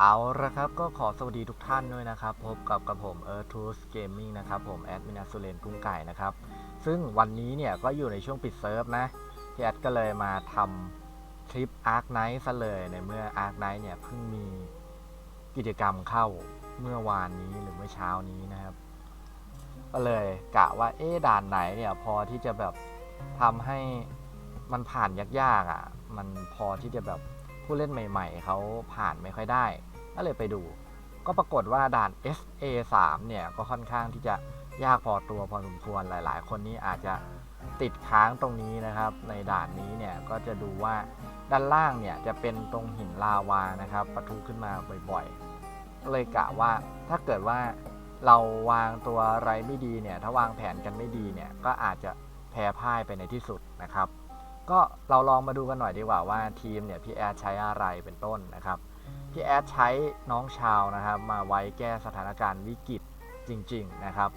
เอาละครับก็ขอสวัสดีทุกท่านด้วยนะครับ พบกับกับผม e a r t h to s Gaming นะครับ ผมแอดมินาสุเรนกุ้งไก่นะครับ ซึ่งวันนี้เนี่ยก็อยู่ในช่วงปิดเซิร์ฟนะพี่แอดก็เลยมาทำคลิป Ark Night ซะเลยในเมื่อ Ark Night เนี่ยเพิ่งมีกิจกรรมเข้าเมื่อวานนี้หรือเมื่อเช้านี้นะครับ ก็เลยกะว่าเอ๊ด่านไหนเนี่ยพอที่จะแบบทำให้มันผ่านยากๆอะ มันพอที่จะแบบผู้เล่นใหม่ ๆเขาผ่านไม่ค่อยได้ ก็เลยไปดู ก็ปรากฏว่าด่าน SA 3 เนี่ยก็ค่อนข้างที่จะยากพอตัวพอสมควรหลาย ๆ คนนี้อาจจะติดค้างตรงนี้นะครับ ในด่านนี้เนี่ยก็จะดูว่าด้านล่างเนี่ยจะเป็นตรงหินลาวานะครับปะทุขึ้นมาบ่อยๆเลยกะว่าถ้าเกิดว่าเราวางตัวอะไรไม่ดีเนี่ยถ้าวางแผนกันไม่ดีเนี่ยก็อาจจะแพ้พ่ายไปในที่สุดนะครับ ก็เราลองมาดูกันหน่อยดีกว่าว่าทีมเนี่ยพี่แอดใช้อะไรเป็นต้นนะครับ พี่แอดใช้น้องชาวนะครับมาไว้แก้สถานการณ์วิกฤตจริงๆนะครับ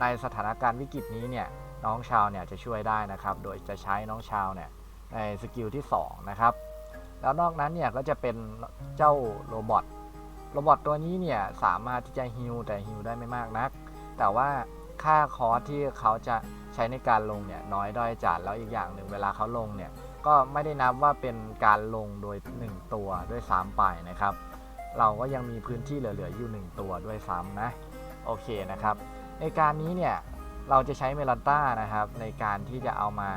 ในสถานการณ์วิกฤตนี้เนี่ยน้องชาวเนี่ยจะช่วยได้นะครับ โดยจะใช้น้องชาวเนี่ยในสกิลที่2นะครับแล้วนอกนั้นเนี่ยก็จะเป็นเจ้าโรบอทโรบอทตัวนี้เนี่ยสามารถที่จะฮิลแต่ฮิลได้ไม่มากนัก แต่ว่าค่าคอร์สที่เขาจะใช้ในการลงเนี่ยน้อยด้อยจัดแล้วอีกอย่างหนึ่งเวลาเขาลงเนี่ย ก็ไม่ได้นับว่าเป็นการลงโดย 1 ตัวด้วยซ้ำไปนะครับ เราก็ยังมีพื้นที่เหลือๆอยู่ 1 ตัวด้วยซ้ำนะโอเคนะครับ ในการนี้เนี่ยเราจะใช้เมลันต้านะครับ ในการที่จะเอามา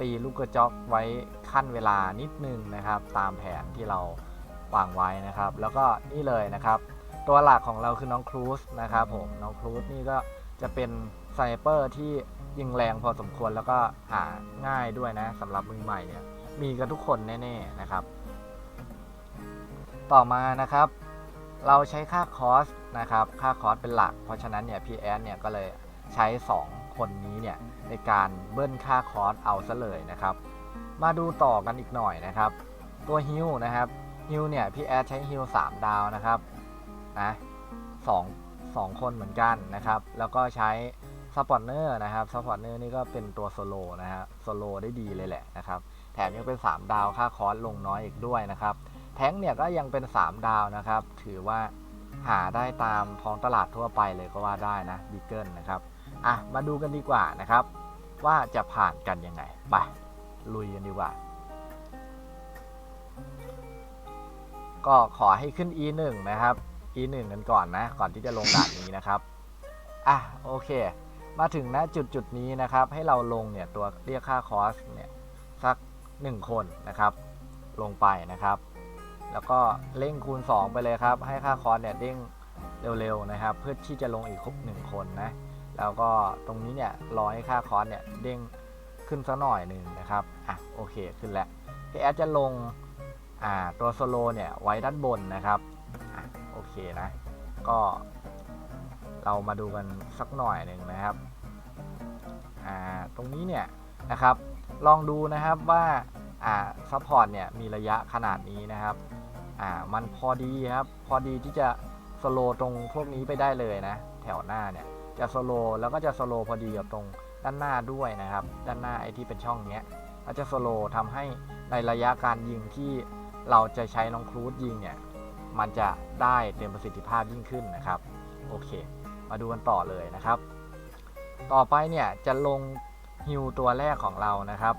ตีลูกกระจอกไว้ขั้นเวลานิดนึงนะครับ ตามแผนที่เราวางไว้นะครับ แล้วก็นี่เลยนะครับ ตัวหลักของเราคือน้องครูซนะครับผมน้องครูซนี่ก็จะเป็น สไนเปอร์ที่ยิงแรงพอสมควรแล้วก็หาง่ายด้วยนะสำหรับมือใหม่เนี่ย มีกันทุกคนแน่ๆนะครับ ต่อมานะครับ เราใช้ค่าคอสนะครับ ค่าคอสเป็นหลัก เพราะฉะนั้นเนี่ยพีแอเนี่ยก็เลยใช้ 2 คนนี้เนี่ยในการเบิ้ลค่าคอสเอาซะเลยนะครับ มาดูต่อกันอีกหน่อยนะครับ ตัวฮิวนะครับฮิวเนี่ยพี่แอดใช้ฮิว3ดาวนะครับนะสองสองคนเหมือนกันนะครับ แล้วก็ใช้ ซัพพอร์เนอร์นะครับซัพพอร์เนอร์นี่ก็เป็นตัวโซโลนะฮะโซโลได้ดีเลยแหละนะครับ แถมยังเป็น 3 ดาวค่าคอสลงน้อยอีกด้วยนะครับ แท้งเนี่ยก็ยังเป็น 3 ดาวนะครับ ถือว่าหาได้ตามท้องตลาดทั่วไปเลยก็ว่าได้นะบีเกิลนะครับอะมาดูกันดีกว่านะครับ ว่าจะผ่านกันยังไงไปลุยกันดีกว่า ก็ขอให้ขึ้น e 1นะครับ e 1กันก่อนนะ ก่อนที่จะลงด่านนี้นะครับ อะ โอเค มาถึงณจุดจุดนี้นะครับ ให้เราลงเนี่ยตัวเรียกค่าคอสเนี่ยสัก 1 คนนะครับ ลงไปนะครับ แล้วก็เร่งคูณ 2 ไปเลยครับ ให้ค่าคอร์สเนี่ยเด้งเร็วๆนะครับ เพื่อที่จะลงอีกครบ1คนนะแล้วก็ตรงนี้เนี่ยรอให้ค่าคอร์สเนี่ยเด้งขึ้นสักหน่อยหนึ่งนะครับอะโอเคขึ้นแล้วพี่แอดจะลงอ่าตัวโซโลเนี่ยไว้ด้านบนนะครับอะโอเคนะ ก็ เรามาดูกันสักหน่อยหนึ่งนะครับอ่าตรงนี้เนี่ยนะครับลองดูนะครับว่าอ่าซัพพอร์ตเนี่ยมีระยะขนาดนี้นะครับอ่ามันพอดีครับพอดีที่จะสโลตรงพวกนี้ไปได้เลยนะแถวหน้าเนี่ยจะสโลแล้วก็จะสโลพอดีกับตรงด้านหน้าด้วยนะครับ ด้านหน้าไอ้ที่เป็นช่องเนี้ยก็จะสโลทำให้ในระยะการยิงที่เราจะใช้น้องครูดยิงเนี่ยมันจะได้เต็มประสิทธิภาพยิ่งขึ้นนะครับ โอเค มาดูกันต่อเลยนะครับ ต่อไปเนี่ยจะลงฮิวตัวแรกของเรานะครับ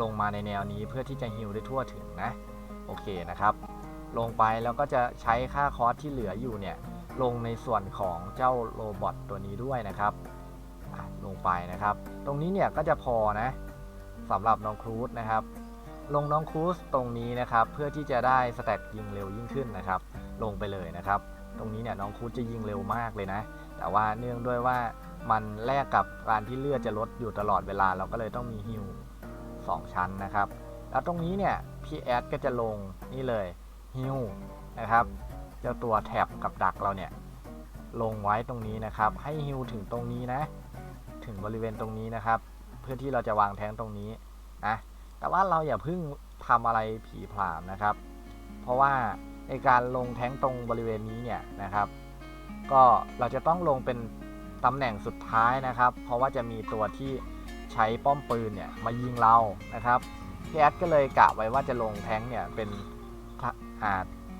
ลงมาในแนวนี้เพื่อที่จะฮิวได้ทั่วถึงนะโอเคนะครับ ลงไปแล้วก็จะใช้ค่าคอสที่เหลืออยู่เนี่ยลงในส่วนของเจ้าโรบอทตัวนี้ด้วยนะครับลงไปนะครับ ตรงนี้เนี่ยก็จะพอนะสำหรับน้องครูซนะครับ ลงน้องครูซตรงนี้นะครับ เพื่อที่จะได้สแต็กยิงเร็วยิ่งขึ้นนะครับ ลงไปเลยนะครับ ตรงนี้เนี่ยน้องครูซจะยิงเร็วมากเลยนะ แต่ว่าเนื่องด้วยว่ามันแลกกับการที่เลือดจะลดอยู่ตลอดเวลาเราก็เลยต้องมีฮิว2ชั้นนะครับ แล้วตรงนี้เนี่ยพี่แอดก็จะลงนี่เลยฮิวนะครับเจ้าตัวแท็บกับดักเราเนี่ยลงไว้ตรงนี้นะครับ ให้ฮิวถึงตรงนี้นะ ถึงบริเวณตรงนี้นะครับ เพื่อที่เราจะวางแท้งตรงนี้นะแต่ว่าเราอย่าเพิ่งทำอะไรผีผลามนะครับ เพราะว่าในการลงแท้งตรงบริเวณนี้เนี่ยนะครับ ก็เราจะต้องลงเป็นตำแหน่งสุดท้ายนะครับ เพราะว่าจะมีตัวที่ใช้ป้อมปืนเนี่ยมายิงเรานะครับพี่แอดก็เลยกะไว้ว่าจะลงแท้งเนี่ยเป็น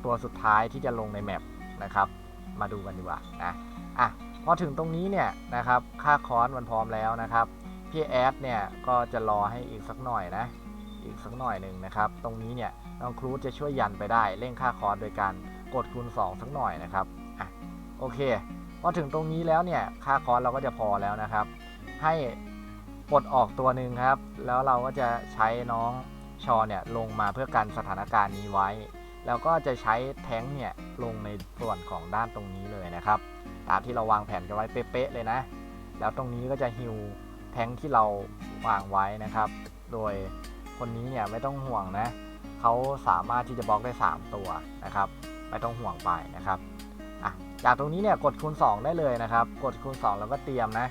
ตัวสุดท้ายที่จะลงในแมปนะครับ มาดูกันดีกว่านะอะพอถึงตรงนี้เนี่ยนะครับค่าคอร์สมันพร้อมแล้วนะครับพี่แอดเนี่ยก็จะรอให้อีกสักหน่อยนะอีกสักหน่อยหนึ่งนะครับ ตรงนี้เนี่ยน้องครูจะช่วยยันไปได้เร่งค่าคอร์สโดยการกดคูณ 2 สักหน่อยนะครับ โอเคพอถึงตรงนี้แล้วเนี่ยค่าคอร์สเราก็จะพอแล้วนะครับ ให้ปลดออกตัวหนึ่งครับ แล้วเราก็จะใช้น้องชอเนี่ยลงมาเพื่อกันสถานการณ์นี้ไว้ แล้วก็จะใช้แท้งเนี่ยลงในส่วนของด้านตรงนี้เลยนะครับ ตามที่เราวางแผนกันไว้เป๊ะๆเลยนะ แล้วตรงนี้ก็จะฮิวแท้งที่เราวางไว้นะครับ โดยคนนี้เนี่ยไม่ต้องห่วงนะเขาสามารถที่จะบล็อกได้ 3 ตัวนะครับ ไม่ต้องห่วงไปนะครับ จากตรงนี้เนี่ยกดคูณ 2 ได้เลยนะครับ กดคูณ 2 แล้วก็เตรียมนะ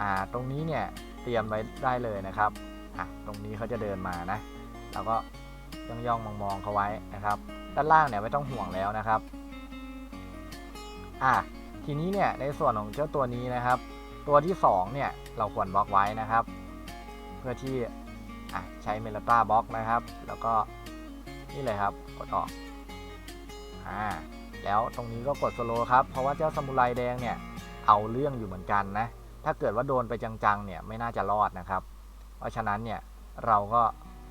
อ่าตรงนี้เนี่ยเตรียมไว้ได้เลยนะครับอะตรงนี้เขาจะเดินมานะเราก็ย่องย่องๆมองเขาไว้นะครับ ด้านล่างเนี่ยไม่ต้องห่วงแล้วนะครับอะทีนี้เนี่ยในส่วนของเจ้าตัวนี้นะครับ ตัวที่ 2 เนี่ยเราควรบล็อกไว้นะครับ เพื่อที่อะใช้เมลตาบล็อกนะครับ แล้วก็นี่เลยครับกดออกอ่า แล้วตรงนี้ก็กดสโลครับ เพราะว่าเจ้าซามูไรแดงเนี่ยเอาเรื่องอยู่เหมือนกันนะ ถ้าเกิดว่าโดนไปจังๆเนี่ยไม่น่าจะรอดนะครับ เพราะฉะนั้นเนี่ยเราก็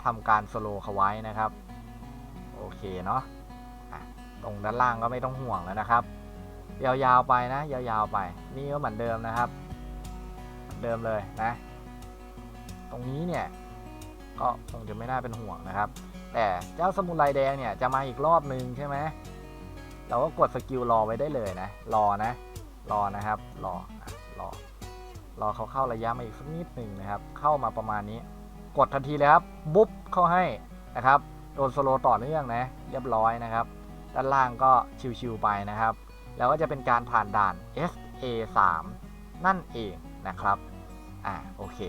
ทำการสโลเขาไว้นะครับ โอเคเนาะตรงด้านล่างก็ไม่ต้องห่วงแล้วนะครับ ยาวๆไปนะ ยาวๆไป นี่ก็เหมือนเดิมนะครับเหมือนเดิมเลยนะ ตรงนี้เนี่ยก็คงจะไม่น่าเป็นห่วงนะครับ แต่เจ้าสมุนไรแดงเนี่ยจะมาอีกรอบนึงใช่ไหม เราก็กดสกิลรอไว้ได้เลยนะ รอนะ รอนะครับ รอรอ รอเขาเข้าระยะมาอีกสักนิดหนึ่งนะครับ เข้ามาประมาณนี้ กดทันทีเลยครับ บุ๊บเข้าให้นะครับ โดนสโลต่อเนื่องนะ เรียบร้อยนะครับ ด้านล่างก็ชิวๆไปนะครับ แล้วก็จะเป็นการผ่านด่าน SA3 นั่นเองนะครับ อ่า โอเค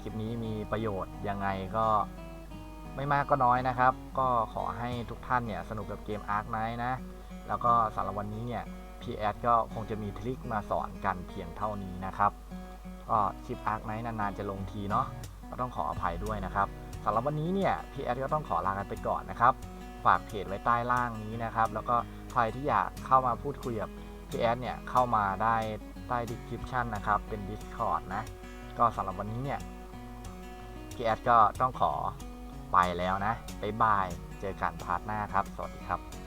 คลิปนี้มีประโยชน์ยังไงก็ไม่มากก็น้อยนะครับ ก็ขอให้ทุกท่านเนี่ยสนุกกับเกม Ark Knight นะ แล้วก็สำหรับวันนี้เนี่ยพีแอดก็คงจะมีทริคมาสอนกันเพียงเท่านี้นะครับก็คลิป Ark Knight นานๆจะลงทีเนาะก็ต้องขออภัยด้วยนะครับสำหรับวันนี้เนี่ยพีแอดก็ต้องขอลากันไปก่อนนะครับ ฝากเพจไว้ใต้ล่างนี้นะครับ แล้วก็ใครที่อยากเข้ามาพูดคุยกับพีแอดเนี่ยเข้ามาได้ใต้ description นะครับ เป็น Discord นะ ก็สำหรับวันนี้เนี่ยพี่แอดก็ต้องขอไปแล้วนะ บ๊ายบาย เจอกันพาร์ทหน้าครับ สวัสดีครับ